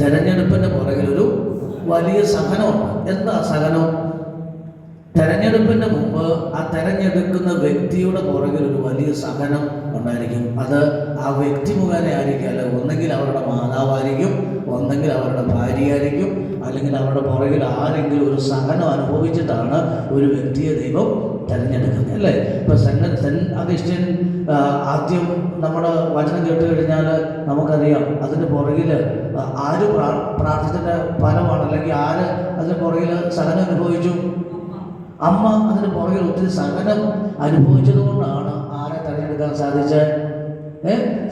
തെരഞ്ഞെടുപ്പിന്റെ ഒരു വലിയ സഹനമുണ്ട്. എന്താ സഹനം? തെരഞ്ഞെടുപ്പിന്റെ മുമ്പ് ആ തെരഞ്ഞെടുക്കുന്ന വ്യക്തിയുടെ പുറകിൽ ഒരു വലിയ സഹനം ഉണ്ടായിരിക്കും. അത് ആ വ്യക്തി മുഖേന ആയിരിക്കും. ഒന്നെങ്കിൽ അവരുടെ മാതാവായിരിക്കും ഒന്നെങ്കിൽ അവരുടെ ഭാര്യയായിരിക്കും അല്ലെങ്കിൽ അവരുടെ പുറകിൽ ആരെങ്കിലും ഒരു സഹനം അനുഭവിച്ചിട്ടാണ് ഒരു വ്യക്തിയെ ദൈവം തിരഞ്ഞെടുക്കുന്നത് അല്ലേ? ഇപ്പം സെൻ സെൻ അഗസ്റ്റ്യൻ ആദ്യം നമ്മുടെ വചനം കേട്ട് കഴിഞ്ഞാൽ നമുക്കറിയാം അതിന് പുറകിൽ ആര് പ്രാ പ്രാർത്ഥിച്ചതിന്റെ ഫലമാണ് അല്ലെങ്കിൽ ആര് അതിന് പുറകിൽ സഹനം അനുഭവിച്ചു? അമ്മ. അതിന് പുറകിൽ ഒത്തിരി സഹനം അനുഭവിച്ചത് കൊണ്ടാണ് സാധിച്ച?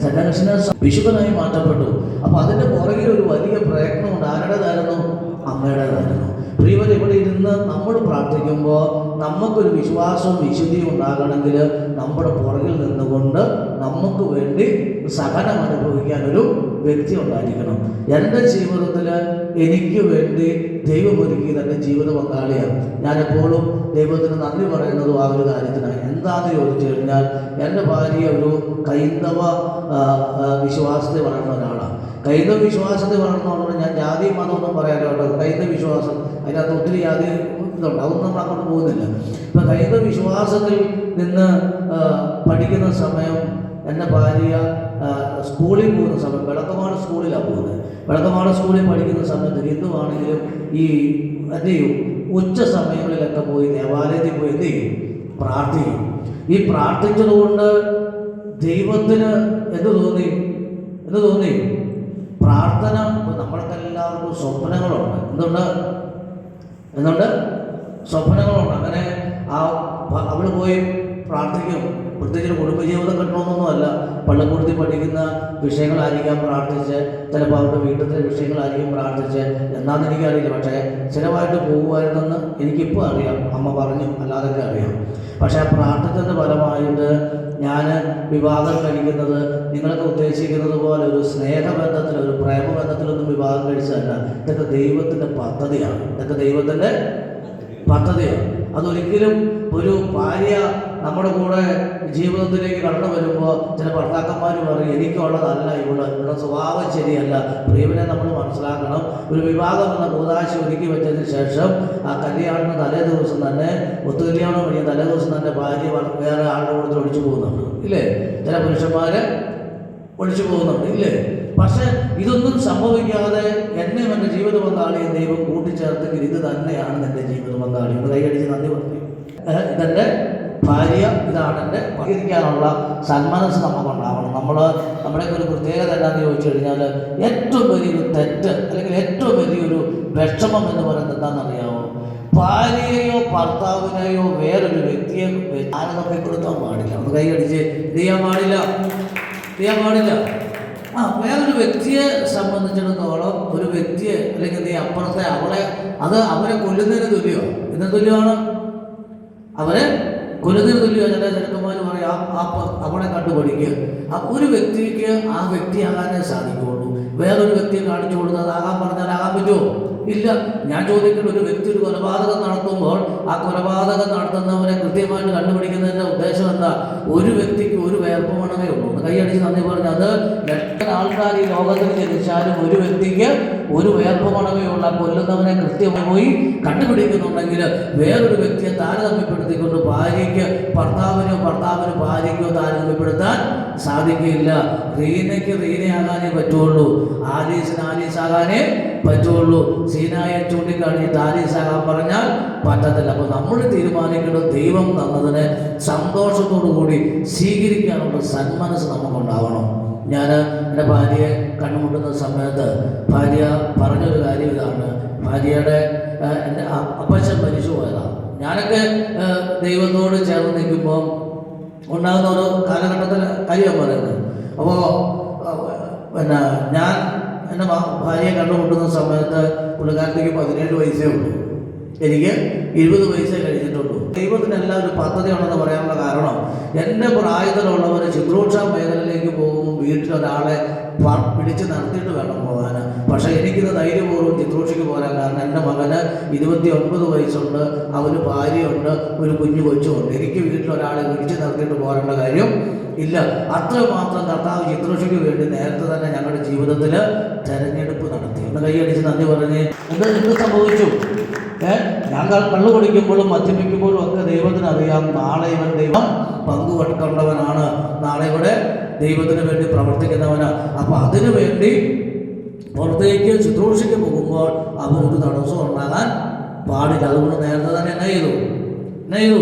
സന്യാസിനെ വിശുദ്ധനായി മാറ്റപ്പെട്ടു. അപ്പൊ അതിന്റെ പുറകിൽ ഒരു വലിയ പ്രയത്നമുണ്ട്. ആരുടേതായിരുന്നു? അമ്മയുടേതായിരുന്നു പ്രിയവർ ഇവിടെ ഇരുന്ന് നമ്മൾ പ്രാർത്ഥിക്കുമ്പോൾ നമുക്കൊരു വിശ്വാസവും വിശുദ്ധിയും ഉണ്ടാകണമെങ്കിൽ നമ്മുടെ പുറകിൽ നിന്നുകൊണ്ട് നമുക്ക് വേണ്ടി സഹനം അനുഭവിക്കാൻ ഒരു വ്യക്തി ഉണ്ടായിരിക്കണം. എന്റെ ജീവിതത്തിൽ എനിക്ക് വേണ്ടി ദൈവം ഒരുക്കി തന്നെ ജീവിത പങ്കാളിയാണ്. ഞാനെപ്പോഴും ദൈവത്തിന് നന്ദി പറയുന്നതും ആ ഒരു കാര്യത്തിനാണ്. എന്താണെന്ന് ചോദിച്ചു കഴിഞ്ഞാൽ എന്റെ ഭാര്യ ഒരു കൈന്ദവ ആ, വളർന്ന ഒരാളാണ്. കൈന്ദവ വിശ്വാസത്തെ വളർന്നതുകൊണ്ട് ഞാൻ ജാതി മതമൊന്നും പറയാനോ കേട്ടോ. കൈന്ദവ വിശ്വാസം അതിനകത്ത് ഒത്തിരി ജാതി ഇതുണ്ട്. അതൊന്നും നമ്മൾ അങ്ങോട്ട് പോകുന്നില്ല. ഇപ്പം കൈന്ദവ വിശ്വാസത്തിൽ നിന്ന് പഠിക്കുന്ന സമയം എന്റെ ഭാര്യ സ്കൂളിൽ പോകുന്ന സമയം വിളക്കമാണ് സ്കൂളിലാണ് പോകുന്നത്. വിളക്കമാണ് സ്കൂളിൽ പഠിക്കുന്ന സമയത്ത് ഹിന്ദുവാണെങ്കിലും ഈ എന്ത് ചെയ്യും? ഉച്ച സമയങ്ങളിലൊക്കെ പോയി ദേവാലയത്തിൽ പോയി എന്ത് ചെയ്യും? പ്രാർത്ഥിക്കും. ഈ പ്രാർത്ഥിച്ചതുകൊണ്ട് ദൈവത്തിന് എന്ത് തോന്നി? എന്ത് തോന്നി? പ്രാർത്ഥന. നമ്മൾക്കെല്ലാവർക്കും സ്വപ്നങ്ങളുണ്ട്. എന്തുണ്ട്? എന്തുണ്ട്? സ്വപ്നങ്ങളുണ്ട്. അങ്ങനെ ആ അവൾ പോയി പ്രാർത്ഥിക്കും. പ്രത്യേകിച്ച് കുടുംബജീവിതം കിട്ടണമെന്നൊന്നുമല്ല പള്ളിക്കൂടത്തിൽ പഠിക്കുന്ന വിഷയങ്ങളായിരിക്കാം പ്രാർത്ഥിച്ച് ചിലപ്പോൾ അവരുടെ വീട്ടിലത്തെ വിഷയങ്ങളായിരിക്കും പ്രാർത്ഥിച്ച്. എന്നാന്ന് എനിക്കറിയില്ല. പക്ഷേ ചിലവായിട്ട് പോകുമായിരുന്നെന്ന് എനിക്കിപ്പോൾ അറിയാം. അമ്മ പറഞ്ഞു അല്ലാതൊക്കെ അറിയാം. പക്ഷേ ആ പ്രാർത്ഥിച്ചതിന്റെ ഫലമായിട്ട് ഞാൻ വിവാഹം കഴിക്കുന്നത് നിങ്ങളൊക്കെ ഉദ്ദേശിക്കുന്നത് പോലെ ഒരു സ്നേഹബന്ധത്തിൽ ഒരു പ്രേമബന്ധത്തിലൊന്നും വിവാഹം കഴിച്ചതല്ല. ഇതൊക്കെ ദൈവത്തിന്റെ പദ്ധതിയാണ്. ഇതൊക്കെ ദൈവത്തിന്റെ പദ്ധതിയാണ്. അതൊരിക്കലും ഒരു ഭാര്യ നമ്മുടെ കൂടെ ജീവിതത്തിലേക്ക് കടന്നു വരുമ്പോൾ ചില ഭർത്താക്കന്മാർ പറയും എനിക്കുള്ളതല്ല ഇവിടെ ഇവിടെ സ്വഭാവം ശരിയല്ല. പ്രിയവനെ നമ്മൾ മനസ്സിലാക്കണം. ഒരു വിവാഹം എന്ന കൂതാശ ഒരുക്കി വെച്ചതിന് ശേഷം ആ കല്യാണത്തിന് തലേ ദിവസം തന്നെ ഒത്തു കല്യാണം വഴി തലേ ദിവസം തന്നെ ഭാര്യ വേറെ ആളുടെ കൂടുതൽ ഒഴിച്ചു പോകുന്നുണ്ട്. ഇല്ലേ? ചില പുരുഷന്മാർ ഒഴിച്ചു പോകുന്നുണ്ട്. ഇല്ലേ? പക്ഷെ ഇതൊന്നും സംഭവിക്കാതെ എന്നെ എന്റെ ജീവിത പങ്കാളിയെ ദൈവം കൂട്ടിച്ചേർത്തെങ്കിൽ ഇത് തന്നെയാണ് എന്റെ ജീവിത പങ്കാളി ഒന്ന് കൈയടിച്ച് നന്ദി പറഞ്ഞു. ഇതെന്റെ ഭാര്യ ഇതാണ് എന്റെ പങ്കിരിക്കാനുള്ള സന്മനസ് നമുക്കുണ്ടാവണം നമ്മൾ നമ്മുടെ ഒരു പ്രത്യേകത എന്താണെന്ന് ചോദിച്ചു കഴിഞ്ഞാൽ ഏറ്റവും വലിയൊരു തെറ്റ് അല്ലെങ്കിൽ ഏറ്റവും വലിയൊരു വിഷമം എന്ന് പറയുന്നത് എന്താണെന്നറിയാമോ ഭാര്യയെയോ ഭർത്താവിനെയോ വേറൊരു വ്യക്തിയെ താരതമ്യപ്പെടുത്താൻ പാടില്ല. ഒന്ന് കൈയടിച്ച് ഇത് ചെയ്യാൻ പാടില്ല. ചെയ്യാൻ പാടില്ല. ആ വേറൊരു വ്യക്തിയെ സംബന്ധിച്ചിടത്തോളം ഒരു വ്യക്തിയെ അല്ലെങ്കിൽ നീ അപ്പുറത്തെ അവളെ അത് അവരെ കൊല്ലുന്നതിന് തുല്യോ എന്ത് തുല്യമാണ്? അവരെ കൊല്ലുന്നതിന് തുല്യോ ചില ചെറുക്കന്മാർ പറയും ആ അവളെ കണ്ടുപഠിക്കുക ആ ഒരു വ്യക്തിക്ക് ആ വ്യക്തിയാകാനേ സാധിക്കുകയുള്ളൂ. വേറൊരു വ്യക്തിയെ കാണിച്ചു കൊടുത്തത് ആകാൻ പറഞ്ഞാൽ ആകാൻ പറ്റുമോ? ഇല്ല. ഞാൻ ചോദിക്കുന്ന ഒരു വ്യക്തി ഒരു കൊലപാതകം നടത്തുമ്പോൾ ആ കൊലപാതകം നടത്തുന്നവരെ കൃത്യമായിട്ട് കണ്ടുപിടിക്കുന്നതിന്റെ ഉദ്ദേശം എന്താ? ഒരു വ്യക്തിക്ക് ഒരു വേർപ്പമണമേ ഉള്ളൂ. കൈയടിച്ച് നന്ദി പറഞ്ഞു അത് എത്ര ആൾക്കാർ ഈ ലോകത്തിൽ ജനിച്ചാലും ഒരു വ്യക്തിക്ക് ഒരു വേർപ്പമണമേ ഉള്ള. കൊല്ലുന്നവനെ കൃത്യമായി പോയി കണ്ടുപിടിക്കുന്നുണ്ടെങ്കിൽ വേറൊരു വ്യക്തിയെ താരതമ്യപ്പെടുത്തിക്കൊണ്ട് ഭാര്യയ്ക്ക് ഭർത്താവിനോ ഭർത്താവിന് ഭാര്യയ്ക്കോ താരതമ്യപ്പെടുത്താൻ സാധിക്കില്ല റീനയ്ക്ക് റീനയാകാനേ പറ്റുള്ളൂ. ആലീസിന് ആലീസ് ആകാനേ പറ്റുള്ളൂ. സീനായെ ആലീസ് ആകാൻ പറഞ്ഞാൽ പറ്റത്തില്ല. അപ്പോൾ നമ്മൾ തീരുമാനിക്കുന്നു ദൈവം തന്നതിനെ സന്തോഷത്തോടു കൂടി സ്വീകരിക്കാനുള്ള സന്മനസ് നമുക്കുണ്ടാവണം. ഞാൻ എന്റെ ഭാര്യയെ കണ്ടുമുട്ടുന്ന സമയത്ത് ഭാര്യ പറഞ്ഞൊരു കാര്യം ഇതാണ്. ഭാര്യയുടെ എന്റെ അപ്പച്ചൻ മരിച്ചു പോയതാണ് ഞാനൊക്കെ ദൈവത്തോട് ചേർന്ന് നിൽക്കുമ്പോൾ ഉണ്ടാകുന്ന ഓരോ കാലഘട്ടത്തിൽ കാര്യമാണ് പറയുന്നത്. അപ്പോൾ പിന്നെ ഞാൻ എന്റെ ഭാര്യയെ കണ്ടുമുട്ടുന്ന സമയത്ത് പുള്ളിക്കാരത്തേക്ക് പതിനേഴ് വയസ്സേ ഉള്ളൂ. എനിക്ക് ഇരുപത് വയസ്സേ കഴിഞ്ഞിട്ടുള്ളൂ. ദൈവത്തിനെല്ലാം ഒരു പദ്ധതിയുണ്ടെന്ന് പറയാനുള്ള കാരണം എന്റെ പ്രായത്തിലുള്ളവർ ശുശ്രൂഷ മേഖലയിലേക്ക് പോകുമ്പോൾ വീട്ടിലൊരാളെ പിടിച്ച് നടത്തിയിട്ട് വേണം പോകാൻ പക്ഷേ എനിക്കിത് ധൈര്യപൂർവം ശുശ്രൂഷയ്ക്ക് പോരാൻ കാരണം എന്റെ മകന് ഇരുപത്തി ഒൻപത് വയസ്സുണ്ട് അവന് ഭാര്യയുണ്ട് ഒരു കുഞ്ഞു കൊച്ചുമുണ്ട്. എനിക്ക് വീട്ടിലൊരാളെ വിളിച്ചു നിർത്തിയിട്ട് പോരേണ്ട കാര്യം ഇല്ല. അത്രമാത്രം കർത്താവ് ശുശ്രൂഷയ്ക്ക് വേണ്ടി നേരത്തെ തന്നെ ഞങ്ങളുടെ ജീവിതത്തിൽ തെരഞ്ഞെടുപ്പ് നടത്തി. ഒന്ന് കൈയടിച്ച് നന്ദി പറഞ്ഞ് എന്ത് എന്ത് സംഭവിച്ചു? ഞങ്ങൾ കള്ളു കുടിക്കുമ്പോഴും മദ്യപിക്കുമ്പോഴും ഒക്കെ ദൈവത്തിന് അറിയാം നാളെ ഇവൻ ദൈവം പങ്കുവെക്കേണ്ടവനാണ്. നാളെ ഇവിടെ ദൈവത്തിന് വേണ്ടി പ്രവർത്തിക്കുന്നവനാണ് അപ്പം അതിനു വേണ്ടി പുറത്തേക്ക് ശുശ്രൂഷയ്ക്ക് പോകുമ്പോൾ അവർക്ക് തടസ്സം ഉണ്ടാകാൻ പാടില്ല. അതുകൊണ്ട് നേരത്തെ തന്നെ എന്നെ ചെയ്തു? എന്നെ ചെയ്തു?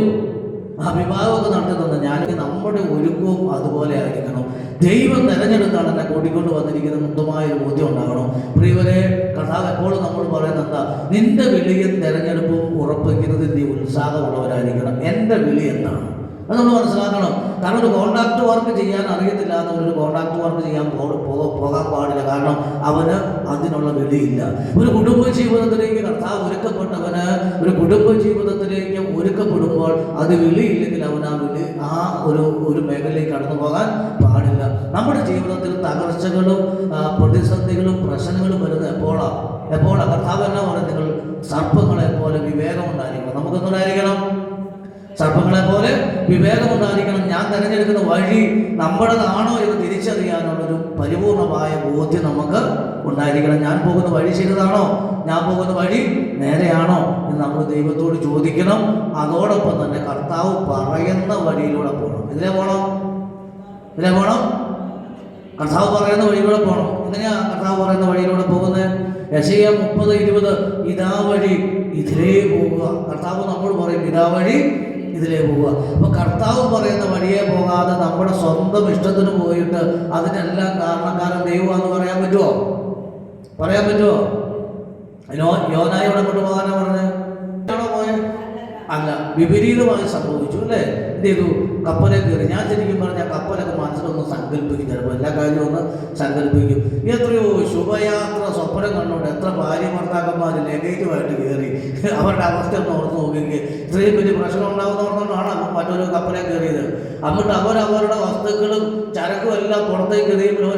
ആ വിവാഹമൊക്കെ നടത്തുന്നുണ്ട് ഞാൻ നമ്മുടെ ഒരുക്കവും അതുപോലെ ആയിരിക്കണം. ദൈവം തിരഞ്ഞെടുത്താണ് എന്നെ കൂട്ടിക്കൊണ്ട് വന്നിരിക്കുന്ന മുന്തമായ ഒരു ബോധ്യം ഉണ്ടാകണം. പ്രിയവരെ കഥാവ് എപ്പോഴും നമ്മൾ പറയുന്നത് എന്താ? നിന്റെ വിളിയും തിരഞ്ഞെടുപ്പും ഉറപ്പിക്കുന്നതിൽ നീ ഉത്സാഹമുള്ളവരായിരിക്കണം. എന്റെ വിളി എന്താണ്? അത് നമ്മൾ മനസ്സിലാക്കണം. കാരണം ഒരു കോൺട്രാക്ട് വർക്ക് ചെയ്യാൻ അറിയത്തില്ലാത്തവർ ഒരു കോൺട്രാക്ട് വർക്ക് ചെയ്യാൻ പോകാൻ പാടില്ല. കാരണം അവന് അതിനുള്ള വെളിയില്ല. ഒരു കുടുംബ ജീവിതത്തിലേക്ക് കർത്താവ് ഒരുക്കപ്പെട്ടവന് ഒരു കുടുംബ ജീവിതത്തിലേക്ക് ഒരുക്കപ്പെടുമ്പോൾ അത് വെളിയില്ലെങ്കിൽ അവൻ ആ വെളി ആ ഒരു ഒരു മേഖലയിൽ കടന്നു പോകാൻ പാടില്ല. നമ്മുടെ ജീവിതത്തിൽ തകർച്ചകളും പ്രതിസന്ധികളും പ്രശ്നങ്ങളും വരുന്നത് എപ്പോഴാണ് എപ്പോഴാണ് കർത്താവ് എന്നാ പറയുന്നത്? നിങ്ങൾ സർപ്പങ്ങളെ പോലെ വിവേകം ഉണ്ടായിരിക്കണം. നമുക്കെന്തുണ്ടായിരിക്കണം? സർപ്പങ്ങളെ പോലെ വിവേകമുണ്ടായിരിക്കണം. ഞാൻ തിരഞ്ഞെടുക്കുന്ന വഴി നമ്മുടേതാണോ എന്ന് തിരിച്ചറിയാനുള്ളൊരു പരിപൂർണമായ ബോധ്യം നമുക്ക് ഉണ്ടായിരിക്കണം. ഞാൻ പോകുന്ന വഴി ശരിതാണോ ഞാൻ പോകുന്ന വഴി നേരെയാണോ? എന്ന് നമ്മൾ ദൈവത്തോട് ചോദിക്കണം. അതോടൊപ്പം തന്നെ കർത്താവ് പറയുന്ന വഴിയിലൂടെ പോകണം ഇതിലെ പോകണം ഇതിലെ പോകണം കർത്താവ് പറയുന്ന വഴിയിലൂടെ പോകണം എങ്ങനെയാ കർത്താവ് പറയുന്ന വഴിയിലൂടെ പോകുന്നത്? യശയ മുപ്പത് ഇരുപത് ഇതാ വഴി ഇതിലേ പോവുക. കർത്താവ് നമ്മൾ പറയും ഇതാ വഴി ഇതിലേ പോവുക. അപ്പൊ കർത്താവ് പറയുന്ന വഴിയെ പോകാതെ നമ്മുടെ സ്വന്തം ഇഷ്ടത്തിന് പോയിട്ട് അതിനെല്ലാം കാരണക്കാരൻ ദൈവമാണെന്ന് പറയാൻ പറ്റുമോ പറയാൻ പറ്റുമോ യോനായി ഇവിടെ കൊണ്ടുപോകാനാ പറഞ്ഞത് അല്ല വിപരീതമായി സംഭവിച്ചു അല്ലേ? എന്ത് ചെയ്തു കപ്പലെ കയറി. ഞാൻ ശരിക്കും പറഞ്ഞാൽ കപ്പലൊക്കെ മനസ്സിലൊന്ന് സങ്കല്പിക്കും ചിലപ്പോൾ എല്ലാ കാര്യവും ഒന്ന് സങ്കല്പിക്കും. എത്രയോ ശുഭയാത്ര സ്വപ്നം കണ്ടുകൊണ്ട് എത്ര ഭാര്യ ഭർത്താക്കന്മാർ ലഗേജുമായിട്ട് കയറി. അവരുടെ അവസ്ഥ ഒന്ന് ഓർത്ത് നോക്കിയെങ്കിൽ ഇത്രയും വലിയ പ്രശ്നം ഉണ്ടാകുന്നവർക്കൊണ്ടാണ് മറ്റൊരു കപ്പലെ കയറിയത്. എന്നിട്ട് അവർ അവരുടെ വസ്തുക്കളും ചരക്കും എല്ലാം പുറത്തേക്ക് എറിയുമ്പോൾ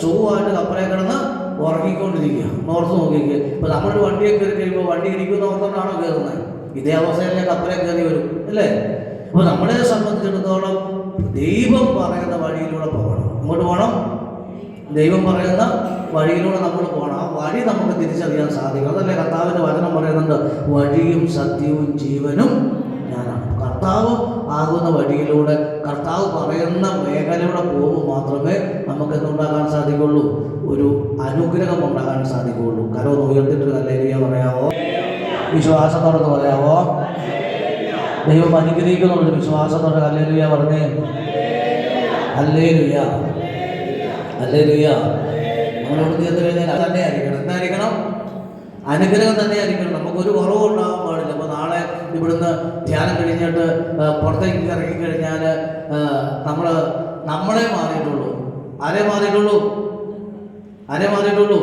ഷൂ ആയിട്ട് കപ്പലെ കിടന്ന് ഉറങ്ങിക്കൊണ്ടിരിക്കുക ഓർത്ത് നോക്കിയെങ്കിൽ ഇപ്പം നമ്മുടെ വണ്ടിയൊക്കെ കയറി കഴിയുമ്പോൾ വണ്ടി ഇരിക്കുന്ന ഓർത്തുകൊണ്ടാണോ കയറുന്നത്? ഇതേ അവസ്ഥയിലേക്ക് കപ്പലെ കയറി വരും അല്ലേ? അപ്പോൾ നമ്മളെ സംബന്ധിച്ചിടത്തോളം ദൈവം പറയുന്ന വഴിയിലൂടെ പോകണം. ഇങ്ങോട്ട് പോകണം ദൈവം പറയുന്ന വഴിയിലൂടെ നമ്മൾ പോകണം. ആ വഴി നമുക്ക് തിരിച്ചറിയാൻ സാധിക്കും. അതല്ലേ കർത്താവിന്റെ വചനം പറയുന്നുണ്ട് വഴിയും സത്യവും ജീവനും ഞാനാണ്. കർത്താവ് ആകുന്ന വഴിയിലൂടെ കർത്താവ് പറയുന്ന മേഖലയുടെ പോകുമ്പോൾ മാത്രമേ നമുക്ക് എന്തുണ്ടാകാൻ സാധിക്കുള്ളൂ? ഒരു അനുഗ്രഹം ഉണ്ടാകാൻ സാധിക്കുകയുള്ളൂ കരോ ഉയർത്തിട്ട് നല്ല പറയാവോ? വിശ്വാസത്തോടെ പറയാവോ ദൈവം അനുഗ്രഹിക്കുന്നുണ്ട് വിശ്വാസത്തോടെ. അല്ലേലുയ പറഞ്ഞേ. അല്ലേലുയ അല്ലേലുയ നമ്മളോട് ചേർത്ത് കഴിഞ്ഞാൽ അത് തന്നെ ആയിരിക്കണം എന്തായിരിക്കണം? അനുഗ്രഹം തന്നെ ആയിരിക്കണം നമുക്ക് ഒരു കുറവും ഉണ്ടാകാൻ പാടില്ല. അപ്പോൾ നാളെ ഇവിടുന്ന് ധ്യാനം കഴിഞ്ഞിട്ട് പുറത്തേക്ക് ഇറങ്ങി കഴിഞ്ഞാൽ നമ്മൾ നമ്മളെ മാറിയിട്ടുള്ളൂ. ആരെ മാറിയിട്ടുള്ളൂ? ആരെ മാറിയിട്ടുള്ളൂ?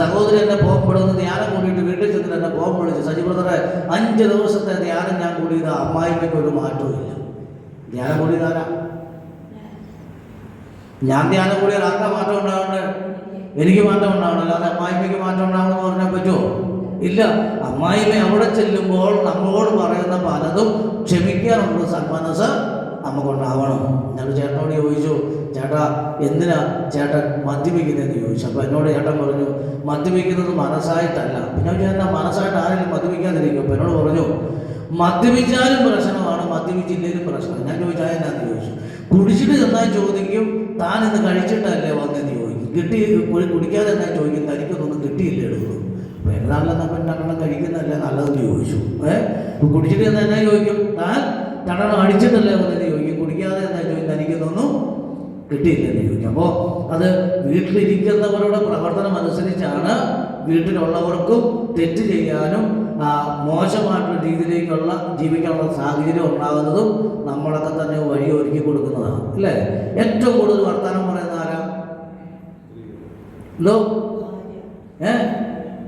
സഹോദരി എന്നെ പോകുമ്പോഴൊന്ന് ധ്യാനം കൂടിയിട്ട് വീട്ടിൽ ചെന്നിട്ട് എന്നെ പോകാൻ വിളിച്ചു സജി ബ്രദറെ അഞ്ച് ദിവസത്തെ ധ്യാനം ഞാൻ കൂടിയത് അമ്മായിമ്മയ്ക്ക് ഒരു മാറ്റവും ഇല്ല. ധ്യാനം കൂടിയതാരാ ഞാൻ ധ്യാനം കൂടിയാൽ ആർക്കാ മാറ്റം ഉണ്ടാവണ്ടേ? എനിക്ക് മാറ്റം ഉണ്ടാവണം. അല്ലാതെ അമ്മായിമ്മയ്ക്ക് മാറ്റം ഉണ്ടാവണമെന്ന് പറഞ്ഞാൽ പറ്റുമോ? ഇല്ല. അമ്മായിമ്മ അവിടെ ചെല്ലുമ്പോൾ നമ്മളോട് പറയുന്ന പലതും ക്ഷമിക്കാറുണ്ട് സന്മനസ്. നമുക്കുണ്ടാവണം. ഞാൻ ചേട്ടനോട് ചോദിച്ചു ചേട്ടാ എന്തിനാ ചേട്ടൻ മദ്യപിക്കുന്നതെന്ന് ചോദിച്ചു? അപ്പോൾ എന്നോട് ചേട്ടൻ പറഞ്ഞു മദ്യപിക്കുന്നത് മനസ്സായിട്ടല്ല. പിന്നെ ചേട്ടൻ മനസ്സായിട്ട് ആരെങ്കിലും മദ്യപിക്കാതിരിക്കും അപ്പോൾ എന്നോട് പറഞ്ഞു മദ്യപിച്ചാലും പ്രശ്നമാണ് മദ്യപിച്ചില്ലെങ്കിലും പ്രശ്നം ഞാൻ ചോദിച്ചാൽ എന്നാന്ന് ചോദിച്ചു കുടിച്ചിട്ട് ചെന്നാൽ ചോദിക്കും താൻ ഇന്ന് കഴിച്ചിട്ടല്ലേ വന്നെന്ന് ചോദിക്കും. കിട്ടി കുടി- കുടിക്കാതെ എന്നാൽ ചോദിക്കും? തനിക്കൊന്നും കിട്ടിയില്ലേ എടുക്കുന്നു അപ്പോൾ എന്നാലും നമ്മൾ രണ്ടെണ്ണം കഴിക്കുന്നതല്ലേ നല്ലതെന്ന് ചോദിച്ചു ഏഹ് കുടിച്ചിട്ട് ചെന്നാൽ എന്നാ ചോദിക്കും? താൻ രണ്ടെണ്ണം അടിച്ചിട്ടല്ലേ വന്നത് ചോദിക്കും കുടിക്കാതെ എന്താ ചോദിക്കുന്നത് തനിക്കൊന്നും കിട്ടിയില്ലെന്ന് ചോദിക്കും അപ്പോൾ അത് വീട്ടിലിരിക്കുന്നവരുടെ പ്രവർത്തനം അനുസരിച്ചാണ് വീട്ടിലുള്ളവർക്കും തെറ്റ് ചെയ്യാനും മോശമായിട്ടുള്ള രീതിയിലേക്കുള്ള ജീവിക്കാനുള്ള സാഹചര്യം ഉണ്ടാകുന്നതും നമ്മളൊക്കെ തന്നെ വഴി ഒരുക്കി കൊടുക്കുന്നതാണ്. അല്ലേ? ഏറ്റവും കൂടുതൽ വർത്തമാനം പറയുന്ന ആരാ? ഹലോ? ഏ?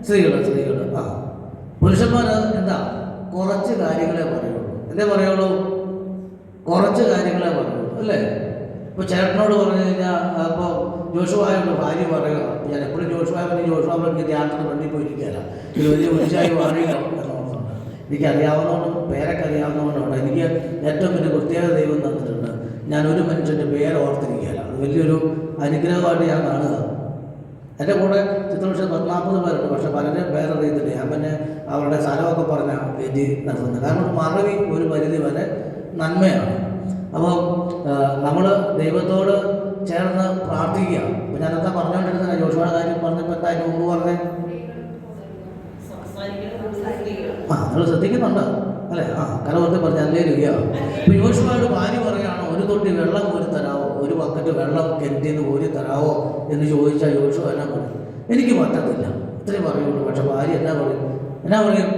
സ്ത്രീകൾ സ്ത്രീകൾ ആ. പുരുഷന്മാർ എന്താ? കുറച്ച് കാര്യങ്ങളെ പറയുള്ളൂ എന്തേ പറയുള്ളൂ? കുറച്ച് കാര്യങ്ങളെ പറയുള്ളൂ അല്ലേ? ഇപ്പോൾ ചേട്ടനോട് പറഞ്ഞു കഴിഞ്ഞാൽ അപ്പോൾ ജോഷുവായോട് ഭാര്യ പറയുക ഞാൻ എപ്പോഴും ജോഷുവായ പറഞ്ഞു ജോഷുവാ എനിക്ക് ധ്യാനത്തിന് വണ്ടി പോയിരിക്കുകയല്ല. ഇത് വലിയ മനുഷ്യായി മാറിയില്ല. എനിക്ക് അറിയാവുന്നതുകൊണ്ട് പേരൊക്കെ അറിയാവുന്നതുകൊണ്ടാണ്. എനിക്ക് ഏറ്റവും വലിയ പ്രത്യേക ദൈവം തന്നിട്ടുണ്ട്. ഞാൻ ഒരു മനുഷ്യന്റെ പേര് ഓർത്തിരിക്കുകയല്ല. അത് വലിയൊരു അനുഗ്രഹമായിട്ട് ഞാൻ കാണുക. എന്റെ കൂടെ ചിത്രപക്ഷ നാൽപ്പത് പേരുണ്ട് പക്ഷെ പലരും പേരറിയത്തില്ല. ഞാൻ പിന്നെ അവരുടെ സ്ഥലമൊക്കെ പറഞ്ഞാണ് വേദി നടത്തുന്നത്. കാരണം മറവി ഒരു പരിധി വരെ നന്മയാണ്. അപ്പോൾ നമ്മൾ ദൈവത്തോട് ചേർന്ന് പ്രാർത്ഥിക്കുക. ഞാൻ ഞാനെന്താ പറഞ്ഞുകൊണ്ടിരുന്ന ജോഷിയുടെ കാര്യം പറഞ്ഞപ്പോൾ എന്താ അതിന് മുമ്പ് പറഞ്ഞേ? ആ നിങ്ങൾ ശ്രദ്ധിക്കുന്നുണ്ട്? അല്ലേ? ആ കലവർത്തി പറഞ്ഞ അല്ലേ രുക ഇപ്പൊ യോശുവയുടെ ഭാര്യ പറയുകയാണോ ഒരു തൊട്ടി വെള്ളം കോരി തരാവോ? ഒരു ബക്കറ്റ് വെള്ളം കെറ്റിന്ന് കോരി തരാവോ? എന്ന് ചോദിച്ചാൽ യോശുവ എന്നാ പറയും എനിക്ക് പറ്റത്തില്ല. ഇത്രയും പറയുള്ളൂ. പക്ഷെ ഭാര്യ എന്നാ പറയും? എന്നാ പറയും?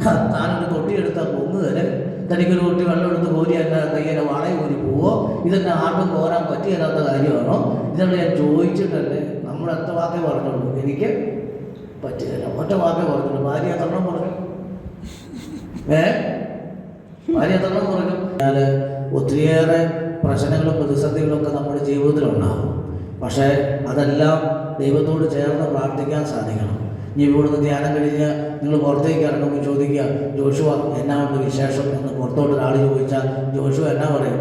"ഹ, താനൊരു തൊട്ടി എടുത്താൽ വരെ തനിക്കൊരു തൊട്ടി വെള്ളം എടുത്ത് കോരി എന്നെ കയ്യിലെ വാളയിൽ കോരി പോവോ? ഇതെന്നെ ആർക്കും കോരാൻ പറ്റിയല്ലാത്ത കാര്യമാണോ? ഇതെന്നെ ഞാൻ ചോദിച്ചിട്ടല്ലേ നമ്മൾ എത്ര വാക്കേ പറഞ്ഞുള്ളൂ. എനിക്ക് പറ്റിയല്ല ഒറ്റ വാക്കേ പറഞ്ഞുള്ളൂ. ഭാര്യ എത്രണ്ണം പറഞ്ഞു ഏ? ഭാര്യ പറഞ്ഞു ഞാൻ ഒത്തിരിയേറെ പ്രശ്നങ്ങളും പ്രതിസന്ധികളൊക്കെ നമ്മുടെ ജീവിതത്തിലുണ്ടാകും. പക്ഷേ അതെല്ലാം ദൈവത്തോട് ചേർന്ന് പ്രാർത്ഥിക്കാൻ സാധിക്കണം. ഇനി ഇവിടുന്ന് ധ്യാനം കഴിഞ്ഞ് നിങ്ങൾ പുറത്തേക്ക് ഇറങ്ങുമ്പോൾ ചോദിക്കുക ജോഷുവ എന്നാ ഉണ്ട് വിശേഷം? എന്ന് പുറത്തോട്ട് ഒരാൾ ചോദിച്ചാൽ ജോഷുവ എന്നാ പറയും?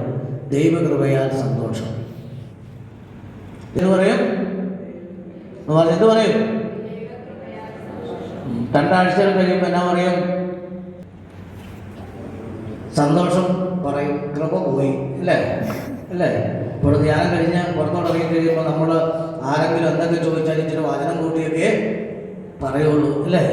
ദൈവകൃപയാൽ സന്തോഷം. എന്ന് പറയും എന്ത് പറയും? രണ്ടാഴ്ചകൾ കഴിയുമ്പോൾ എന്നാ പറയും? സന്തോഷം പറയും കൃപ പോയി അല്ലേ? അല്ലേ? ഇപ്പോൾ ധ്യാനം കഴിഞ്ഞ് പുറത്തോട്ട് ഇറങ്ങി കഴിയുമ്പോൾ നമ്മൾ ആരെങ്കിലും എന്തൊക്കെ ചോദിച്ചാൽ ഇച്ചിരി വചനം കൂട്ടിയൊക്കെ പറയുള്ളൂ അല്ലേ?